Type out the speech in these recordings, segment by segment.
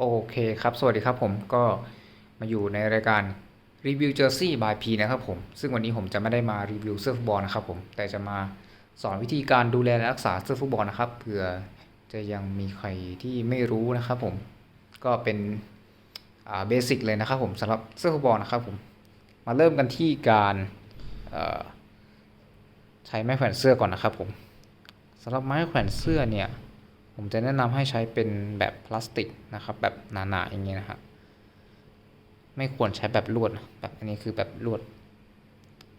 โอเคครับ สวัสดีครับผมก็มาอยู่ในรายการรีวิวเจอร์ซี่บายพีนะครับผม ซึ่งวันนี้ผมจะไม่ได้มารีวิวเสื้อฟุตบอลนะครับผม แต่จะมาสอนวิธีการดูแลและรักษาเสื้อฟุตบอลนะครับเผื่อจะยังมีใครที่ไม่รู้นะครับผม ก็เป็นเบสิกเลยนะครับผมสำหรับเสื้อฟุตบอลนะครับผม มาเริ่มกันที่การใช้ไม้แขวนเสื้อก่อนนะครับผมสำหรับไม้แขวนเสื้อเนี่ย ผมจะแนะนำให้ใช้เป็นแบบพลาสติกนะครับ แบบหนาๆอย่างเงี้ยนะครับไม่ควรใช้แบบลวดแบบอันนี้คือแบบลวด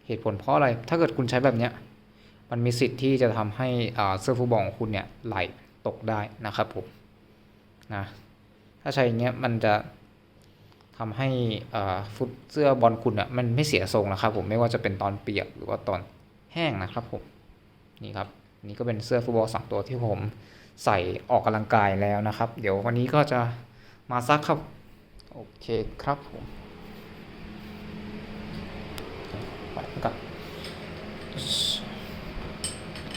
เหตุผลเพราะอะไร ถ้าเกิดคุณใช้แบบเนี้ยมันมีสิทธิ์ที่จะทำให้เสื้อฟุตบอลของคุณเนี่ยไหลตกได้นะครับผมนะถ้าใช้อย่างเงี้ยมันจะทำให้ฟุตเสื้อบอลคุณอะมันไม่เสียทรงนะครับผมไม่ว่าจะเป็นตอนเปียกหรือว่าตอนแห้งนะครับผมนี่ครับนี่ก็เป็นเสื้อฟุตบอลสองตัวที่ผม ใส่ออกกำลังกายแล้วนะครับ เดี๋ยววันนี้ก็จะมาซักครับ โอเคครับผมไปก่อน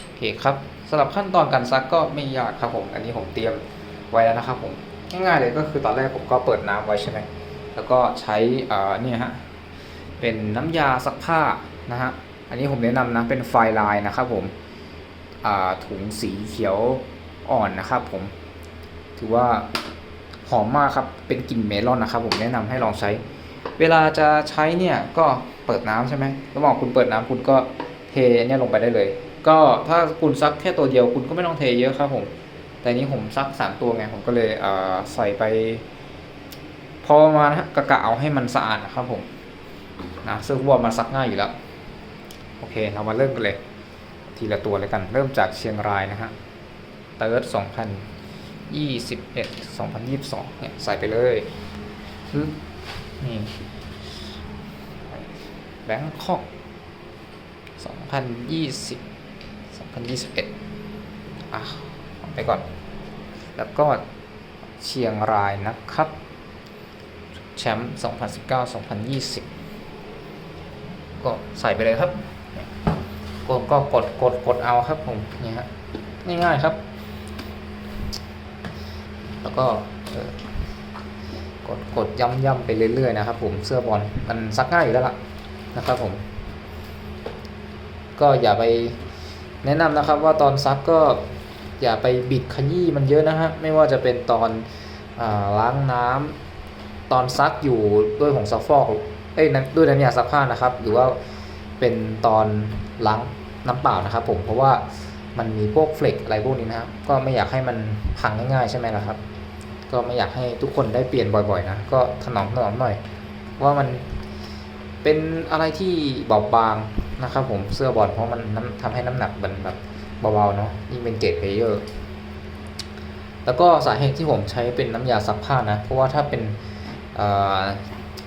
โอเคครับสำหรับขั้นตอนการซักก็ไม่ยากครับผม อันนี้ผมเตรียมไว้แล้วนะครับผมง่ายๆเลยก็คือตอนแรกผมก็เปิดน้ำไว้ใช่ไหมแล้วก็ใช้อ่าเนี่ยฮะเป็นน้ำยาซักผ้านะฮะอันนี้ผมแนะนำนะเป็นไฟลายนะครับผมอ่าถุงสีเขียว อ่อนนะครับผม ถือว่าหอมมากครับ เป็นกลิ่นเมลอนนะครับ ผมแนะนำให้ลองใช้ เวลาจะใช้เนี่ยก็เปิดน้ำใช่ไหมระหว่างคุณเปิดน้ำคุณก็เทเนี่ยลงไปได้เลย ก็ถ้าคุณซักแค่ตัวเดียวคุณก็ไม่ต้องเทเยอะครับผม แต่นี้ผมซักสามตัวไงผมก็เลยเใส่ไปพอมานะกะกะเอาให้มันสะอาดนะครับผมนะเสื้อฟุตบอลมาซักง่ายอยู่แล้ว โอเคเรามาเริ่มกันเลย ทีละตัวเลยกัน เริ่มจากเชียงรายนะฮะ ติร์ด2021 2022เนี่ยใส่ไปเลยนี่แบงคอก2020 2021อะเอาไปก่อน แล้วก็เชียงรายนะครับ แชมป์2019 2020 ก็ใส่ไปเลยครับ กดก็กดกดกดเอาครับผมนี่ฮะง่ายๆครับ แล้วก็กดกดย่ำย่ำไปเรื่อยๆนะครับ ผมเสื้อบอลมันซักง่ายอยู่แล้วล่ะนะครับผม ก็อย่าไปแนะนำนะครับว่าตอนซักก็อย่าไปบิดขยี้มันเยอะนะฮะไม่ว่าจะเป็นตอนอล้างน้ำตอนซักอยู่ด้วยผงซักฟอกเอ้ยด้วยน้ำยาซักผ้านะครับ หรือว่าเป็นตอนล้างน้ำเปล่านะครับ ผมเพราะว่า มันมีพวกเฟล็กอะไรพวกนี้นะครับ ก็ไม่อยากให้มันพังง่ายๆใช่ไหมล่ะครับ ก็ไม่อยากให้ทุกคนได้เปลี่ยนบ่อยๆนะ ก็ถนอมถนอมหน่อย ว่ามันเป็นอะไรที่เบาบางนะครับผมเสื้อบอลเพราะมันทำให้น้ำหนักมันแบบเบาๆเนาะยิ่งเป็นเกรดเพลเยอร์ แล้วก็สาเหตุที่ผมใช้เป็นน้ำยาซักผ้านะ เพราะว่าถ้าเป็นเ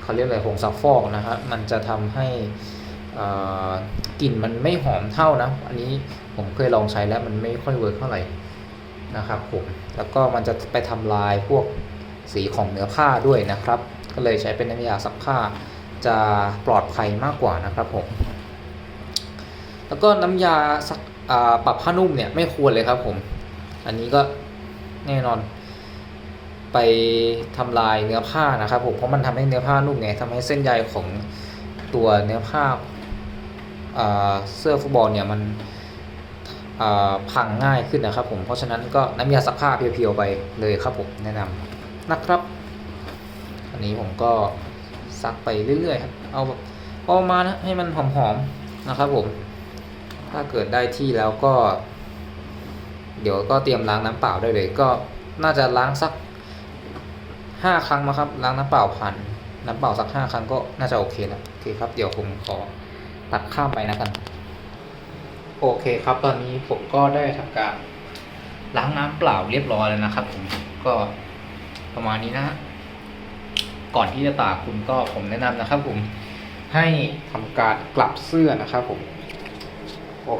เขาเรียกอะไรผงซักฟอกนะฮะมันจะทำให้กลิ่นมันไม่หอมเท่านะ อันนี้ ผมเคยลองใช้แล้วมันไม่ค่อยเวิร์กเท่าไหร่นะครับผมแล้วก็มันจะไปทำลายพวกสีของเนื้อผ้าด้วยนะครับ ก็เลยใช้เป็นน้ำยาซักผ้าจะปลอดภัยมากกว่านะครับผมแล้วก็น้ำยาซักปรับผ้านุ่มเนี่ยไม่ควรเลยครับผมอันนี้ก็แน่นอนไปทำลายเนื้อผ้านะครับผมเพราะมันทำให้เนื้อผ้านุ่มไงทำให้เส้นใยของตัวเนื้อผ้าเสื้อฟุตบอลเนี่ยมัน พังง่ายขึ้นนะครับผมเพราะฉะนั้นก็น้ำยาซักผ้าเพียวๆไปเลยครับผมแนะนำนะครับ อันนี้ผมก็ซักไปเรื่อยๆครับเอาแบบพอประมานะให้มันหอมๆนะครับผม ถ้าเกิดได้ที่แล้วก็ เดี๋ยวก็เตรียมล้างน้ำเปล่าได้เลย ก็น่าจะล้างสักห้าครั้งนะครับล้างน้ำเปล่าผ่านน้ำเปล่าสักห้าครั้งก็น่าจะโอเคแล้วโอเคครับเดี๋ยวผมขอตัดข้ามไปนะกัน โอเคครับตอนนี้ผมก็ได้ทำการล้างน้ำเปล่าเรียบร้อยแล้วนะครับผมก็ประมาณนี้นะก่อนที่จะตากคุณก็ผมแนะนำนะครับ ผมให้ทำการกลับเสื้อนะครับ ผมโอ้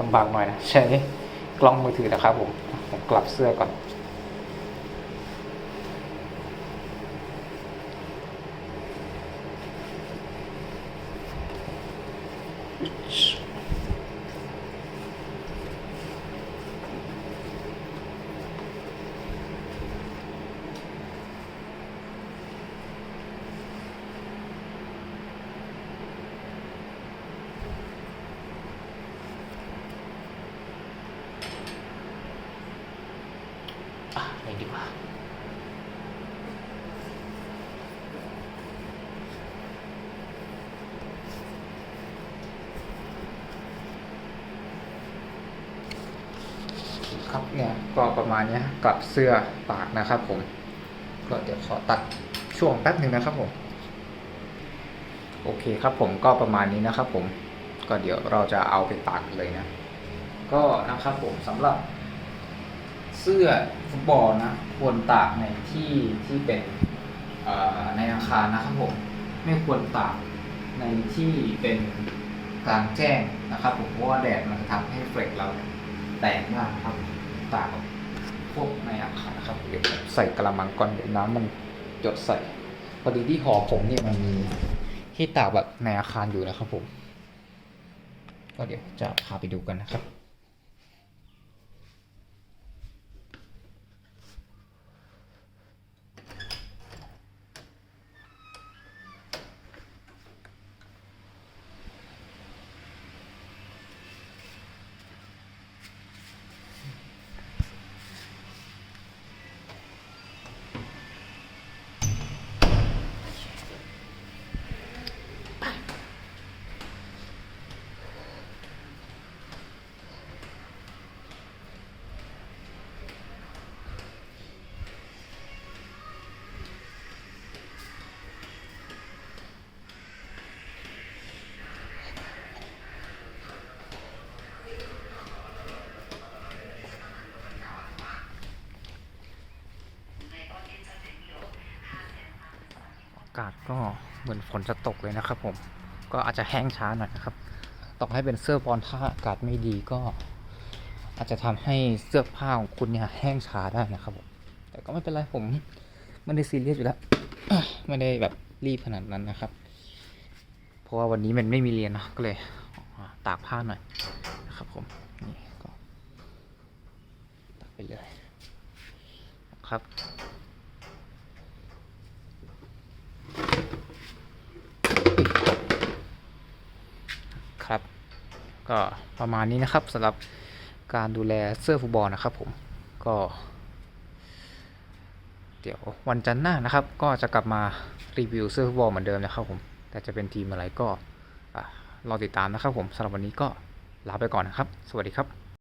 ลำบากหน่อยนะใช้กล้องมือถือนะครับ ผมผมกลับเสื้อก่อน Ah, ready ba? นี่ดีกว่าครับเนี่ยก็ประมาณนี้กับเสื้อปากนะครับผมก็เดี๋ยวขอตัดช่วงแป๊บหนึ่งนะครับผมโอเคครับผมก็ประมาณนี้นะครับผมก็เดี๋ยวเราจะเอาไปตากเลยนะ ก็นะครับผมสำหรับเสื้อฟุตบอลนะควรตากในที่ที่เป็นในอาคารนะครับผมไม่ควรตากในที่เป็นกลางแจ้งนะครับผมเพราะว่าแดดมันจะทำให้เฟลกเราแตกได้นะครับ ตากพวกในอาคารนะครับเดี๋ยวใส่กระมังก่อนเดี๋ยวน้ำมันหยดใส่พอดีที่หอผมเนี่ยมันมีที่ตากแบบในอาคารอยู่นะครับผม ก็เดี๋ยวจะพาไปดูกันนะครับากาศก็เหมือนฝนจะตกเลยนะครับผมก็อาจจะแห้งช้าหน่อยนะครับต่อให้เป็นเสื้อบอลถ้าอากาศไม่ดีก็ อาจจะทำให้เสื้อผ้าของคุณเนี่ยแห้งช้าได้นะครับผมแต่ก็ไม่เป็นไรผมไม่ได้ซีเรียสอยู่แล้วไม่ได้แบบรีบขนาดนั้นนะครับ เพราะว่าวันนี้มันไม่มีเรียนเนอะก็เลยตากผ้าหน่อยนะครับผมนี่ก็ตากไปเลยครับ ก็ประมาณนี้นะครับสำหรับการดูแลเสื้อฟุตบอลนะครับผมก็ เดี๋ยววันจันทร์หน้านะครับ ก็จะกลับมารีวิวเสื้อฟุตบอลเหมือนเดิมนะครับผมแต่จะเป็นทีมอะไรก็รอติดตามนะครับผมสำหรับวันนี้ก็ลาไปก่อนนะครับ สวัสดีครับ